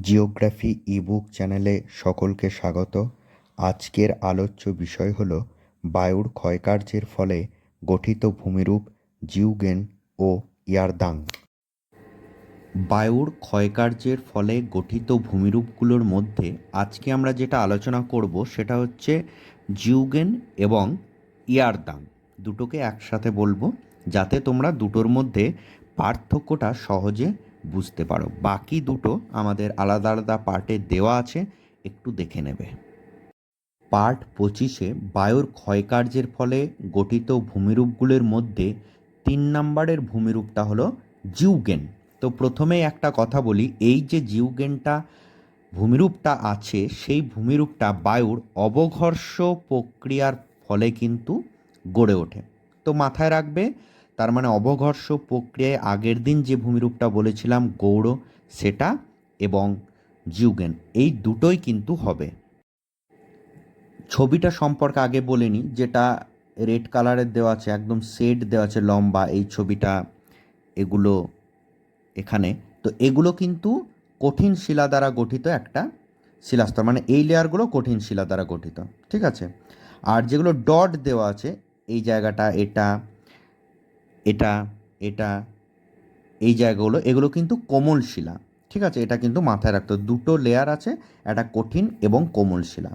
Geography ebook চ্যানেলে সকলকে স্বাগত। আজকের আলোচ্য বিষয় হল বায়ুর ক্ষয়কার্যের ফলে গঠিত ভূমিরূপ জিউগেন ও ইয়ারদাং। বায়ুর ক্ষয়কার্যের ফলে গঠিত ভূমিরূপগুলোর মধ্যে আজকে আমরা যেটা আলোচনা করব সেটা হচ্ছে জিউগেন এবং ইয়ারদাং। দুটোকে একসাথে বলব, যাতে তোমরা দুটোর মধ্যে পার্থক্যটা সহজে বুঝতে পারো। বাকি দুটো আমাদের আলাদা আলাদা পার্টে দেওয়া আছে, একটু দেখে নেবে। পার্ট পঁচিশে বায়ুর ক্ষয়কার্যের ফলে গঠিত ভূমিরূপগুলোর মধ্যে তিন নম্বরের ভূমিরূপটা হলো জিউগেন। তো প্রথমে একটা কথা বলি, এই যে জিউগেনটা ভূমিরূপটা আছে, সেই ভূমিরূপটা বায়ুর অবঘর্ষ প্রক্রিয়ার ফলে কিন্তু গড়ে ওঠে। তো মাথায় রাখবে তার মানে অবঘর্ষ প্রক্রিয়ায় আগের দিন যে ভূমিরূপটা বলেছিলাম, গৌড়, সেটা এবং জিউগেন এই দুটোই কিন্তু হবে। ছবিটা সম্পর্কে আগে বলিনি যেটা রেড কালারের দেওয়া আছে, একদম শেড দেওয়া আছে লম্বা এই ছবিটা, এগুলো এখানে। তো এগুলো কিন্তু কঠিন শিলা দ্বারা গঠিত একটা শিলাস্তর মানে এই লেয়ারগুলো কঠিন শিলা দ্বারা গঠিত, ঠিক আছে? আর যেগুলো ডট দেওয়া আছে, এই জায়গাটা, এটা এটা এটা, এই জায়গাগুলো, এগুলো কিন্তু কোমল শিলা, ঠিক আছে? এটা কিন্তু মাথায় রাখতে দুটো লেয়ার আছে, একটা কঠিন এবং কোমল শিলা।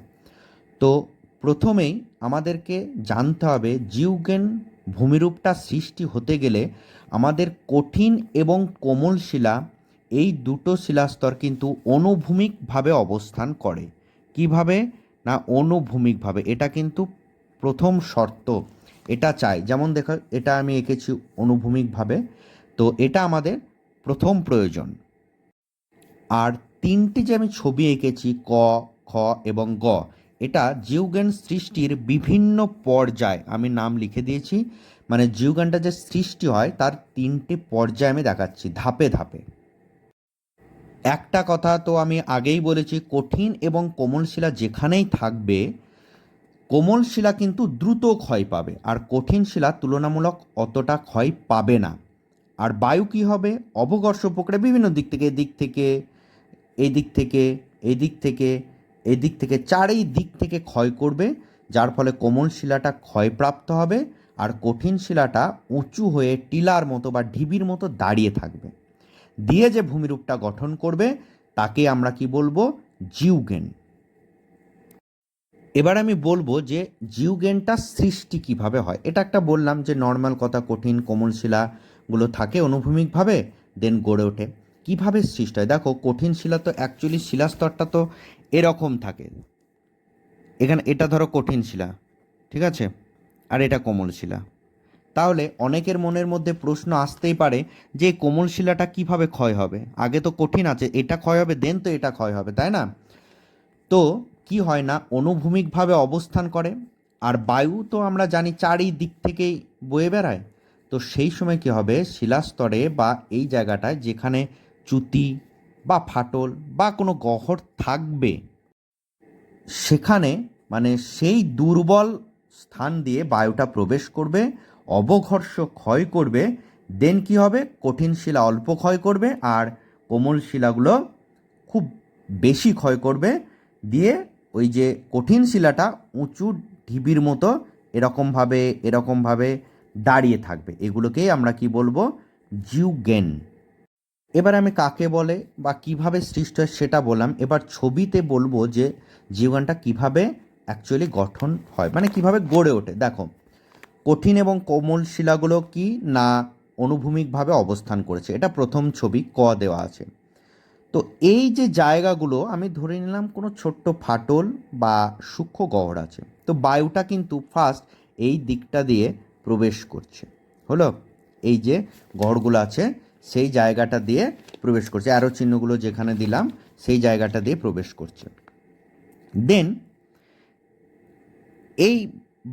তো প্রথমেই আমাদেরকে জানতে হবে, জিউগেন ভূমিরূপটা সৃষ্টি হতে গেলে আমাদের কঠিন এবং কোমল শিলা, এই দুটো শিলাস্তর কিন্তু অনুভূমিকভাবে অবস্থান করে। কীভাবে? না, অনুভূমিকভাবে। এটা কিন্তু প্রথম শর্ত। এটা চাই। যেমন দেখো, এটা আমি এঁকেছি অনুভূমিকভাবে। তো এটা আমাদের প্রথম প্রয়োজন। আর তিনটি যে আমি ছবি এঁকেছি, ক, খ এবং গ, এটা জিউগেন সৃষ্টির বিভিন্ন পর্যায় আমি নাম লিখে দিয়েছি। মানে জিউগেনটা যে সৃষ্টি হয়, তার তিনটে পর্যায় আমি দেখাচ্ছি ধাপে ধাপে। একটা কথা তো আমি আগেই বলেছি, কঠিন এবং কোমল শিলা যেখানেই থাকবে কোমল শিলা কিন্তু দ্রুত ক্ষয় পাবে, আর কঠিন শিলা তুলনামূলক অতটা ক্ষয় পাবে না। আর বায়ু কী হবে? অবঘর্ষ প্রক্রিয়া বিভিন্ন দিক থেকে, এদিক থেকে এই দিক থেকে এই দিক থেকে এই দিক থেকে চারই দিক থেকে ক্ষয় করবে, যার ফলে কোমল শিলাটা ক্ষয়প্রাপ্ত হবে, আর কঠিন শিলাটা উঁচু হয়ে টিলার মতো বা ঢিবির মতো দাঁড়িয়ে থাকবে। দিয়ে যে ভূমিরূপটা গঠন করবে, তাকে আমরা কি বলব? জিউগেন। এবার আমি বলব যে জিউগেনটা সৃষ্টি কীভাবে হয়। এটা একটা বললাম যে নর্মাল কথা, কঠিন কোমল শিলাগুলো থাকে অনুভূমিকভাবে দেন গড়ে ওঠে। কীভাবে সৃষ্টি হয়? দেখো, কঠিন শিলা তো অ্যাকচুয়ালি শিলাস্তরটা তো এরকম থাকে। এখানে এটা ধরো কঠিন শিলা, ঠিক আছে? আর এটা কোমল শিলা। তাহলে অনেকের মনের মধ্যে প্রশ্ন আসতেই পারে যে কোমল শিলাটা কীভাবে ক্ষয় হবে? আগে তো কঠিন আছে, এটা ক্ষয় হবে দেন তো এটা ক্ষয় হবে, তাই না? তো কি হয় না, অনুভূমিকভাবে অবস্থান করে, আর বায়ু তো আমরা জানি চারিদিক থেকেই বয়ে বেড়ায়। তো সেই সময় কি হবে, শিলাস্তরে বা এই জায়গাটায় যেখানে চ্যুতি বা ফাটল বা কোনো গহ্বর থাকবে, সেখানে মানে সেই দুর্বল স্থান দিয়ে বায়ুটা প্রবেশ করবে, অবঘর্ষ ক্ষয় করবে দেন কি হবে, কঠিন শিলা অল্প ক্ষয় করবে, আর কোমল শিলাগুলো খুব বেশি ক্ষয় করবে, দিয়ে ওই যে কঠিন শিলাটা উঁচু ঢিবির মতো এরকমভাবে এরকমভাবে দাঁড়িয়ে থাকবে। এগুলোকেই আমরা কি বলব? জিউগেন। এবার আমি কাকে বলে বা কীভাবে সৃষ্ট হয় সেটা বললাম। এবার ছবিতে বলব যে জীবনটা কীভাবে অ্যাকচুয়ালি গঠন হয় মানে কীভাবে গড়ে ওঠে। দেখো, কঠিন এবং কোমল শিলাগুলো কি না অনুভূমিকভাবে অবস্থান করেছে? এটা প্রথম ছবি, ক দেওয়া আছে। তো এই যে জায়গাগুলো, আমি ধরে নিলাম কোনো ছোট্ট ফাটল বা সূক্ষ্ম গহ্বর আছে, তো বায়ুটা কিন্তু ফার্স্ট এই দিকটা দিয়ে প্রবেশ করছে। হলো? এই যে গহ্বরগুলো আছে, সেই জায়গাটা দিয়ে প্রবেশ করছে আরও চিহ্নগুলো যেখানে দিলাম, সেই জায়গাটা দিয়ে প্রবেশ করছে। দেন এই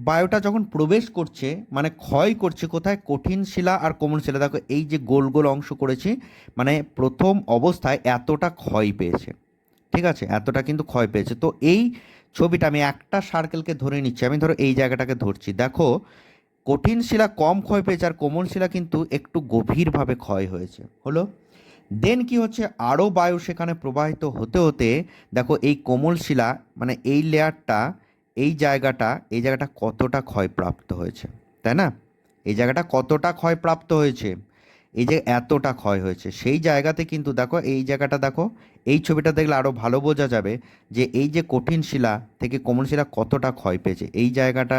বায়ুটা যখন প্রবেশ করছে মানে ক্ষয় করছে কোথায়? কঠিন শিলা আর কোমল শিলা। দেখো, এই যে গোল গোল অংশ করেছি মানে প্রথম অবস্থায় এতটা ক্ষয় পেয়েছে। ঠিক আছে? এতটা কিন্তু ক্ষয় পেয়েছে। তো এই ছবিটা আমি একটা সার্কেলকে ধরে নিচ্ছি। আমি ধরো এই জায়গাটাকে ধরছি। দেখো, কঠিন শিলা কম ক্ষয় পেয়েছে আর কোমল শিলা কিন্তু একটু গভীরভাবে ক্ষয় হয়েছে। হলো? দেন কি হচ্ছে? আরও বায়ু সেখানে প্রবাহিত হতে হতে, দেখো এই কোমল শিলা মানে এই লেয়ারটা এই জায়গাটা এই জায়গাটা কতটা ক্ষয়প্রাপ্ত হয়েছে, তাই না? এই জায়গাটা কতটা ক্ষয়প্রাপ্ত হয়েছে, এই যে এতটা ক্ষয় হয়েছে, সেই জায়গাতে কিন্তু দেখো, এই জায়গাটা দেখো, এই ছবিটা দেখলে আরও ভালো বোঝা যাবে যে এই যে কঠিন শিলা থেকে কোমল শিলা কতটা ক্ষয় পেয়েছে। এই জায়গাটা,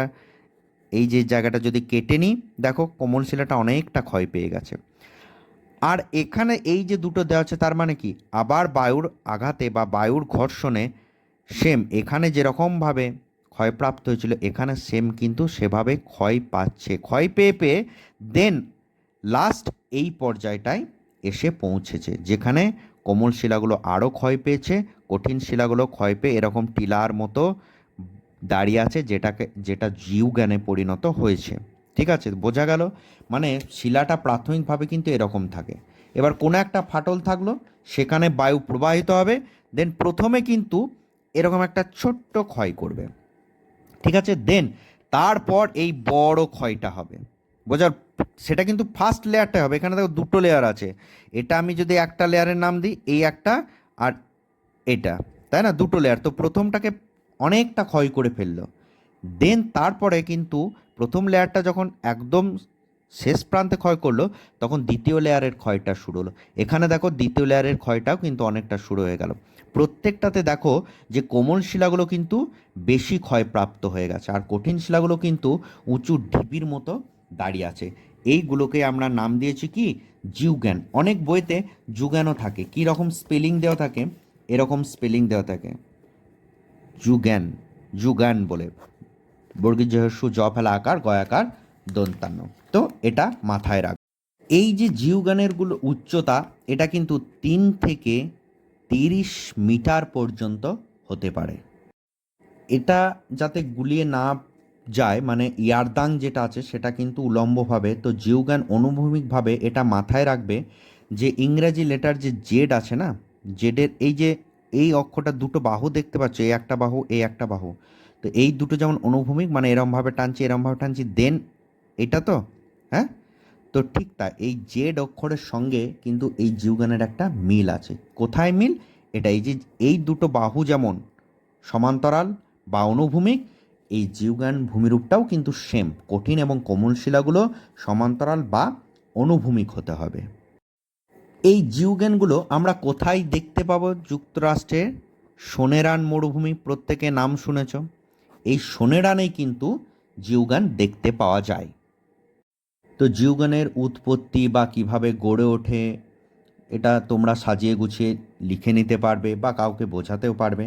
এই যে জায়গাটা যদি কেটে নিই, দেখো কোমল শিলাটা অনেকটা ক্ষয় পেয়ে গেছে। আর এখানে এই যে দুটো দেওয়া আছে, তার মানে কি? আবার বায়ুর আঘাতে বা বায়ুর ঘর্ষণে সেম, এখানে যেরকমভাবে ক্ষয়প্রাপ্ত হয়েছিল। এখানে সেম কিন্তু সেভাবে ক্ষয় পাচ্ছে। ক্ষয় পেয়ে পেয়ে দেন লাস্ট এই পর্যায়টায় এসে পৌঁছেছে, যেখানে কোমল শিলাগুলো আরও ক্ষয় পেয়েছে, কঠিন শিলাগুলো ক্ষয় পেয়ে এরকম টিলার মতো দাঁড়িয়ে আছে যেটাকে, যেটা জীব জ্ঞানে পরিণত হয়েছে। ঠিক আছে? বোঝা গেল? মানে শিলাটা প্রাথমিকভাবে কিন্তু এরকম থাকে। এবার কোনো একটা ফাটল থাকল, সেখানে বায়ু প্রবাহিত হবে দেন প্রথমে কিন্তু এরকম একটা ছোট্ট ক্ষয় করবে। ঠিক আছে দেন তারপর এই বড় ক্ষয়টা হবে। বোঝার, সেটা কিন্তু ফার্স্ট লেয়ারটা হবে, এখানে দেখো দুটো লেয়ার আছে। এটা আমি যদি একটা লেয়ারের নাম দিই, এই একটা আর এটা, তাই না? দুটো লেয়ার তো প্রথমটাকে অনেকটা ক্ষয় করে ফেলল। দেন তারপরে কিন্তু প্রথম লেয়ারটা যখন একদম শেষ প্রান্তে ক্ষয় করল, তখন দ্বিতীয় লেয়ারের ক্ষয়টা শুরু হলো। এখানে দেখো দ্বিতীয় লেয়ারের ক্ষয়টাও কিন্তু অনেকটা শুরু হয়ে গেল। প্রত্যেকটাতে দেখো যে কোমল শিলাগুলো কিন্তু বেশি ক্ষয়প্রাপ্ত হয়ে গেছে, আর কঠিন শিলাগুলো কিন্তু উঁচু ঢিপির মতো দাঁড়িয়ে আছে। এইগুলোকে আমরা নাম দিয়েছি কি? জিউজ্ঞান অনেক বইতে যুগানও থাকে। কী রকম স্পেলিং দেওয়া থাকে? এরকম স্পেলিং দেওয়া থাকে। যুগান। যুগান বলে। বর্গীর জহস্য জ ফেলা, আকার গয়াকার দন্তান্ন। তো এটা মাথায় রাখ। এই যে জিউগানেরগুলো উচ্চতা, এটা কিন্তু তিন থেকে তিরিশ মিটার পর্যন্ত হতে পারে। এটা যাতে গুলিয়ে না যায় মানে ইয়ারদাং যেটা আছে, সেটা কিন্তু উলম্বভাবে, তো জিউগান অনুভূমিকভাবে এটা মাথায় রাখবে যে ইংরাজি লেটার যে জেড আছে না, জেডের এই যে, এই অক্ষটা দুটো বাহু দেখতে পাচ্ছ এই একটা বাহু এই একটা বাহু, তো এই দুটো যেমন অনুভূমিক মানে এরমভাবে টানছি এরমভাবে টানছি, দেন এটা তো হ্যাঁ? তো ঠিক তা, এই জেড অক্ষরের সঙ্গে কিন্তু এই জিউগানের একটা মিল আছে। কোথায় মিল? এটা এই যে, এই দুটো বাহু যেমন সমান্তরাল বা অনুভূমিক, এই জিউগান ভূমিরূপটাও কিন্তু সেম কঠিন এবং কোমল শিলাগুলো সমান্তরাল বা অনুভূমিক হতে হবে। এই জিউগেনগুলো আমরা কোথায় দেখতে পাবো যুক্তরাষ্ট্রের সোনেরান মরুভূমি, প্রত্যেকে নাম শুনেছ। এই সোনেরানেই কিন্তু জিউগান দেখতে পাওয়া যায়। তো জিউগানের উৎপত্তি বা কীভাবে গড়ে ওঠে, এটা তোমরা সাজিয়ে গুছিয়ে লিখে নিতে পারবে বা কাউকে বোঝাতেও পারবে।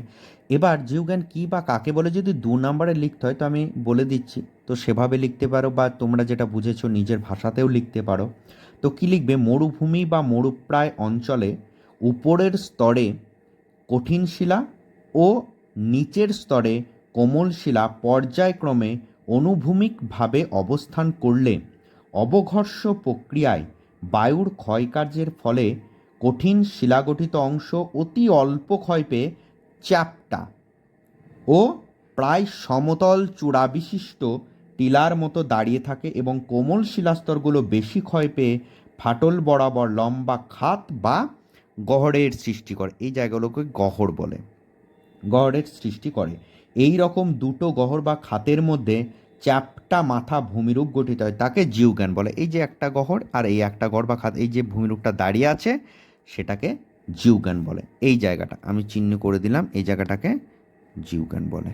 এবার জিউগান কী বা কাকে বলে, যদি দু নম্বরে লিখতে হয়, তো আমি বলে দিচ্ছি। তো সেভাবে লিখতে পারো বা তোমরা যেটা বুঝেছ নিজের ভাষাতেও লিখতে পারো। তো কী লিখবে? মরুভূমি বা মরুপ্রায় অঞ্চলে উপরের স্তরে কঠিন শিলা ও নিচের স্তরে কোমল শিলা পর্যায়ক্রমে অনুভূমিকভাবে অবস্থান করলে অবঘর্ষ প্রক্রিয়ায় বায়ুর ক্ষয়কার্যের ফলে কঠিন শিলাগঠিত অংশ অতি অল্প ক্ষয় পেয়ে চ্যাপ্টা ও প্রায় সমতল চূড়া বিশিষ্ট টিলার মতো দাঁড়িয়ে থাকে এবং কোমল শিলাস্তরগুলো বেশি ক্ষয় পেয়ে ফাটল বরাবর লম্বা খাত বা গহরের সৃষ্টি করে। এই জায়গাগুলোকে গহর বলে। গহরের সৃষ্টি করে। এই রকম দুটো গহর বা খাতের মধ্যে চ্যাপ্টা মাথা ভূমিরূপ গঠিত হয়, তাকে জিউজ্ঞান বলে। এই যে একটা গহর আর এই একটা গড় বা খাত এই যে ভূমিরূপটা দাঁড়িয়ে আছে, সেটাকে জিউজ্ঞান বলে। এই জায়গাটা, আমি চিহ্ন করে দিলাম, এই জায়গাটাকে জিউজ্ঞান বলে।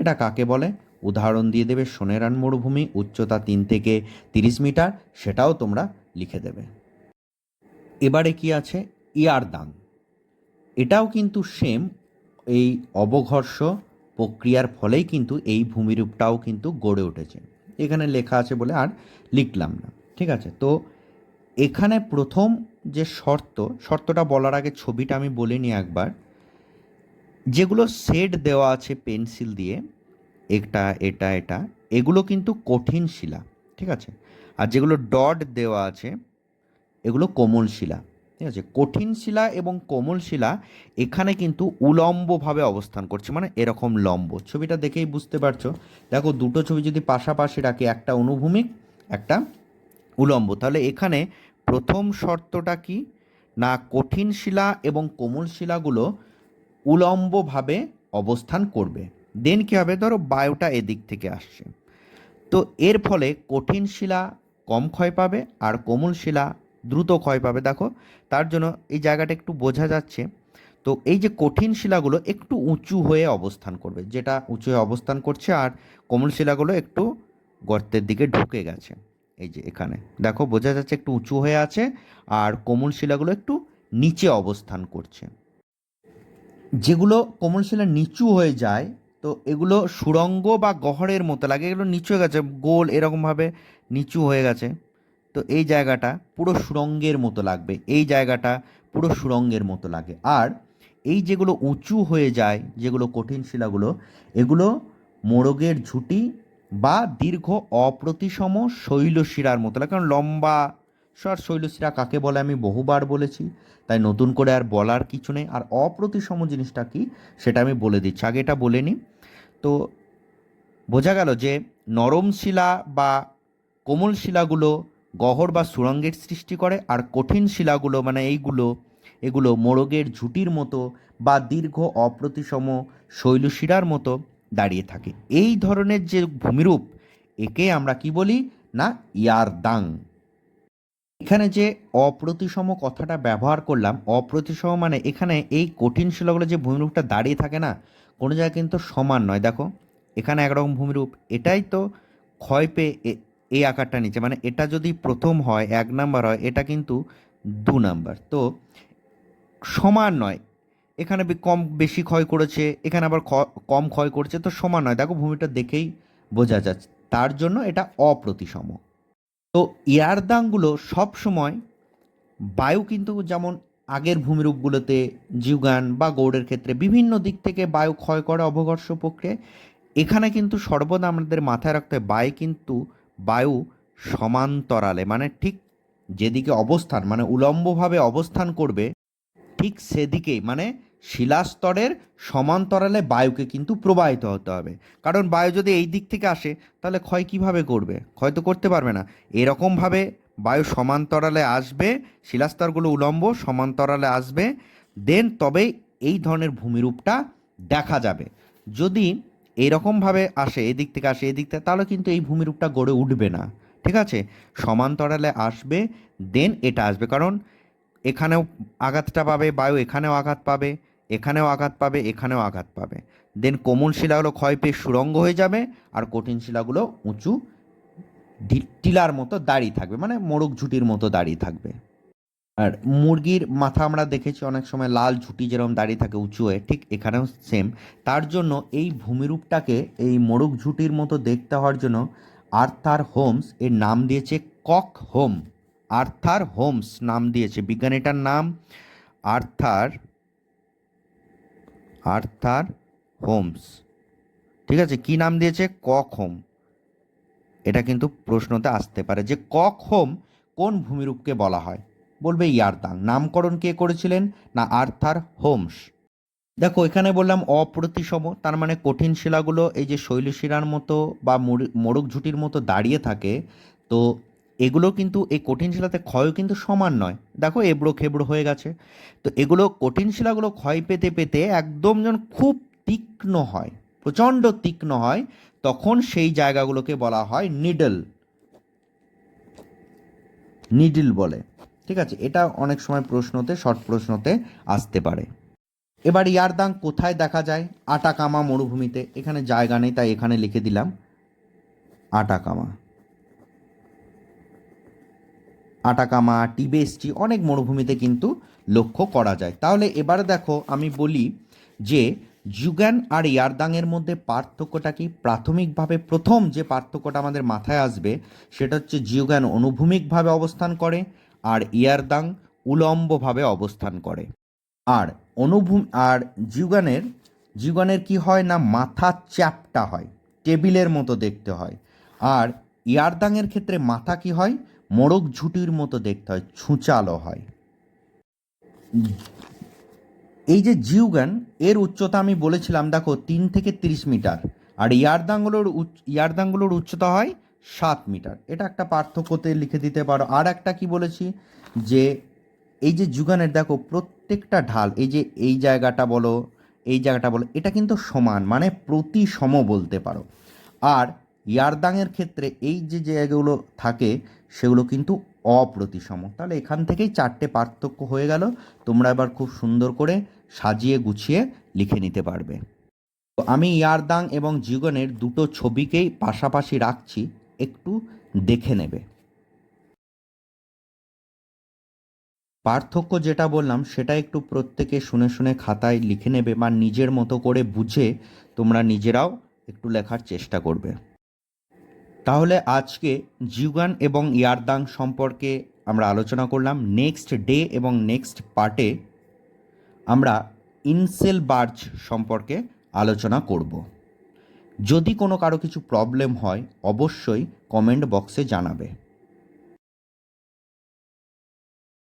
এটা কাকে বলে? উদাহরণ দিয়ে দেবে, সোনেরান মরুভূমি, উচ্চতা তিন থেকে তিরিশ মিটার, সেটাও তোমরা লিখে দেবে। এবারে কি আছে? ইয়ারদাং এটাও কিন্তু সেম এই অবঘর্ষ প্রক্রিয়ার ফলেই কিন্তু এই ভূমিরূপটাও কিন্তু গড়ে উঠেছে। এখানে লেখা আছে বলে আর লিখলাম না, ঠিক আছে? তো এখানে প্রথম যে শর্ত, শর্তটা বলার আগে ছবিটা আমি বলিনি একবার। যেগুলো সেট দেওয়া আছে পেন্সিল দিয়ে এটা এটা এটা, এগুলো কিন্তু কঠিন শিলা, ঠিক আছে? আর যেগুলো ডট দেওয়া আছে, এগুলো কোমল শিলা। ঠিক আছে? কঠিন শিলা এবং কোমল শিলা এখানে কিন্তু উলম্বভাবে অবস্থান করছে মানে এরকম লম্ব। ছবিটা দেখেই বুঝতে পারছ? দেখো, দুটো ছবি যদি পাশাপাশি রাখি, একটা অনুভূমিক, একটা উলম্ব। তাহলে এখানে প্রথম শর্তটা কি? না, কঠিন শিলা এবং কোমল শিলাগুলো উলম্বভাবে অবস্থান করবে। দেন কী হবে? ধরো, বায়ুটা এদিক থেকে আসছে। তো এর ফলে কঠিন শিলা কম ক্ষয় পাবে আর কোমল শিলা দ্রুত ক্ষয় পাবে। দেখো, তার জন্য এই জায়গাটা একটু বোঝা যাচ্ছে। তো এই যে কঠিন শিলাগুলো একটু উঁচু হয়ে অবস্থান করবে, যেটা উঁচু হয়ে অবস্থান করছে আর কোমল শিলাগুলো একটু গর্তের দিকে ঢুকে গেছে। এই যে এখানে, দেখো, বোঝা যাচ্ছে একটু উঁচু হয়ে আছে আর কোমল শিলাগুলো একটু নিচে অবস্থান করছে। যেগুলো কোমল শিলা নিচু হয়ে যায়, তো এগুলো সুড়ঙ্গ বা গহরের মতো লাগে, এগুলো নিচু হয়ে গেছে, গোল এরকমভাবে নিচু হয়ে গেছে। তো এই জায়গাটা পুরো সুড়ঙ্গের মতো লাগবে। এই জায়গাটা পুরো সুড়ঙ্গের মতো লাগে। আর এই যেগুলো উঁচু হয়ে যায়, যেগুলো কঠিন শিলাগুলো, এগুলো মোরগের ঝুঁটি বা দীর্ঘ অপ্রতিসম শৈলশিরার মতো লাগে। কারণ লম্বা সর শৈলশিরা কাকে বলে আমি বহুবার বলেছি, তাই নতুন করে আর বলার কিছু নেই। আর অপ্রতিসম জিনিসটা কি সেটা আমি বলে দিচ্ছি। আগে এটা বলে নিই। তো বোঝা গেল যে নরম শিলা বা কোমল শিলাগুলো গহর বা সুড়ঙ্গের সৃষ্টি করে আর কঠিন শিলাগুলো মানে এইগুলো, এগুলো মোরগের ঝুঁটির মতো বা দীর্ঘ অপ্রতিসম শৈলশিরার মতো দাঁড়িয়ে থাকে। এই ধরনের যে ভূমিরূপ, একে আমরা কি বলি না ইয়ারদাং। এখানে যে অপ্রতিসম কথাটা ব্যবহার করলাম, অপ্রতিসম মানে এখানে এই কঠিন শিলাগুলো যে ভূমিরূপটা দাঁড়িয়ে থাকে না, কোনো জায়গায় কিন্তু সমান নয়। দেখো, এখানে একরকম ভূমিরূপ, এটাই তো ক্ষয় পেয়ে এই আকারটা নিচে মানে এটা যদি প্রথম হয়, এক নাম্বার হয়, এটা কিন্তু দু নাম্বার। তো সমান নয়। এখানে কম বেশি ক্ষয় করেছে, এখানে আবার কম ক্ষয় করছে, তো সমান নয়। দেখো ভূমিটা দেখেই বোঝা যাচ্ছে। তার জন্য এটা অপ্রতিসম। তো ইয়ারদাংগুলো সব সময় বায়ু কিন্তু যেমন আগের ভূমিরূপগুলোতে জিউগান বা গৌড়ের ক্ষেত্রে বিভিন্ন দিক থেকে বায়ু ক্ষয় করে অবঘর্ষ প্রক্রিয়ায় এখানে কিন্তু সর্বদা আমাদের মাথায় রাখতে হয়, বায়ু কিন্তু বায়ু সমান্তরালে মানে ঠিক যেদিকে অবস্থান মানে উলম্বভাবে অবস্থান করবে, ঠিক সেদিকেই মানে শিলাস্তরের সমান্তরালে বায়ুকে কিন্তু প্রবাহিত হতে হবে। কারণ বায়ু যদি এই দিক থেকে আসে, তাহলে ক্ষয় কীভাবে করবে? ক্ষয় তো করতে পারবে না। এরকমভাবে বায়ু সমান্তরালে আসবে, শিলাস্তরগুলো উলম্ব, সমান্তরালে আসবে, দেন তবেই এই ধরনের ভূমিরূপটা দেখা যাবে। যদি এইরকমভাবে আসে, এদিক থেকে আসে, এদিক থেকে, তাহলে কিন্তু এই ভূমিরূপটা গড়ে উঠবে না। ঠিক আছে? সমান্তরালে আসবে দেন এটা আসবে। কারণ এখানেও আঘাতটা পাবে, বায়ু এখানেও আঘাত পাবে, এখানেও আঘাত পাবে, এখানেও আঘাত পাবে। দেন কোমল শিলাগুলো ক্ষয় পেয়ে সুরঙ্গ হয়ে যাবে, আর কঠিন শিলাগুলো উঁচু টিলার মতো দাঁড়িয়ে থাকবে মানে মোরগ ঝুটির মতো দাঁড়িয়ে থাকবে। আর মুরগির মাথা আমরা দেখেছি অনেক সময় লাল ঝুটি যেরকম দাঁড়িয়ে থাকে উঁচু হয়ে, ঠিক এখানেও সেম তার জন্য এই ভূমিরূপটাকে, এই মোরগ ঝুটির মতো দেখতে হওয়ার জন্য আর্থার হোমস এর নাম দিয়েছে কক হোম। আর্থার হোমস নাম দিয়েছে, বিজ্ঞানীটার নাম আর্থার আর্থার হোমস। ঠিক আছে, কি নাম দিয়েছে? কক হোম। এটা কিন্তু প্রশ্নতে আসতে পারে যে কক হোম কোন ভূমিরূপকে বলা হয়? বলবে ইয়ারদাং নামকরণ কে করেছিলেন? না, আর্থার হোমস। দেখো, এখানে বললাম অপ্রতিসম, তার মানে কঠিন শিলাগুলো এই যে শৈলশিরার মতো বা মোড়ক ঝুটির মতো দাঁড়িয়ে থাকে, তো এগুলো কিন্তু এই কঠিন শিলাতে ক্ষয় কিন্তু সমান নয়। দেখো, এবড়ো খেবড়ো হয়ে গেছে। তো এগুলো কঠিন শিলাগুলো ক্ষয় পেতে পেতে একদম যেন খুব তীক্ষ্ণ হয়, প্রচণ্ড তীক্ষ্ণ হয়, তখন সেই জায়গাগুলোকে বলা হয় নিডল। নিডল বলে। ঠিক আছে? এটা অনেক সময় প্রশ্নতে শর্ট প্রশ্নতে আসতে পারে। এবার ইয়ারদাং কোথায় দেখা যায়? আটাকামা মরুভূমিতে। এখানে জায়গা নেই, তাই এখানে লিখে দিলাম। আটাকামা। আটাকামা টিবেসটি অনেক মরুভূমিতে কিন্তু লক্ষ্য করা যায়। তাহলে এবার দেখো, আমি বলি যে জুগান আর ইয়ারদাংয়ের মধ্যে পার্থক্যটা কি? প্রাথমিকভাবে প্রথম যে পার্থক্যটা আমাদের মাথায় আসবে, সেটা হচ্ছে জিউগান অনুভূমিকভাবে অবস্থান করে আর ইয়ারদাং উলম্বভাবে অবস্থান করে। আর অনুভূম, আর জিউগানের জিউগানের কি হয় না, মাথা চ্যাপটা হয়, টেবিলের মতো দেখতে হয়। আর ইয়ারদাংয়ের ক্ষেত্রে মাথা কি হয়, মোড়ক ঝুটির মতো দেখতে হয়, ছুঁচালো হয়। এই যে জিউগান এর উচ্চতা আমি বলেছিলাম, দেখো, তিন থেকে তিরিশ মিটার। আর ইয়ারদাঙ্গুলোর ইয়ারদাঙ্গুলোর উচ্চতা হয় সাত মিটার। এটা একটা পার্থক্যতে লিখে দিতে পারো। আর একটা কি বলেছি? যে এই যে যুগানের, দেখো, প্রত্যেকটা ঢাল, এই যে এই জায়গাটা বলো, এই জায়গাটা বলো, এটা কিন্তু সমান মানে প্রতি সম বলতে পারো। আর ইয়ারদাংয়ের ক্ষেত্রে এই যে জায়গাগুলো থাকে, সেগুলো কিন্তু অপ্রতিসম। তাহলে এখান থেকেই চারটে পার্থক্য হয়ে গেল। তোমরা এবার খুব সুন্দর করে সাজিয়ে গুছিয়ে লিখে নিতে পারবে। আমি ইয়ারদাং এবং জিগনের দুটো ছবিকেই পাশাপাশি রাখছি। একটু দেখে নেবে। পার্থক্য যেটা বললাম, সেটা একটু প্রত্যেকে শুনে শুনে খাতায় লিখে নেবে বা নিজের মতো করে বুঝে তোমরা নিজেরাও একটু লেখার চেষ্টা করবে। তাহলে আজকে জিউগান এবং ইয়ারদাং সম্পর্কে আমরা আলোচনা করলাম। নেক্সট ডে এবং নেক্সট পার্টে আমরা ইনসেল বার্জ সম্পর্কে আলোচনা করব। যদি কোনো কারও কিছু প্রবলেম হয় অবশ্যই কমেন্ট বক্সে জানাবে।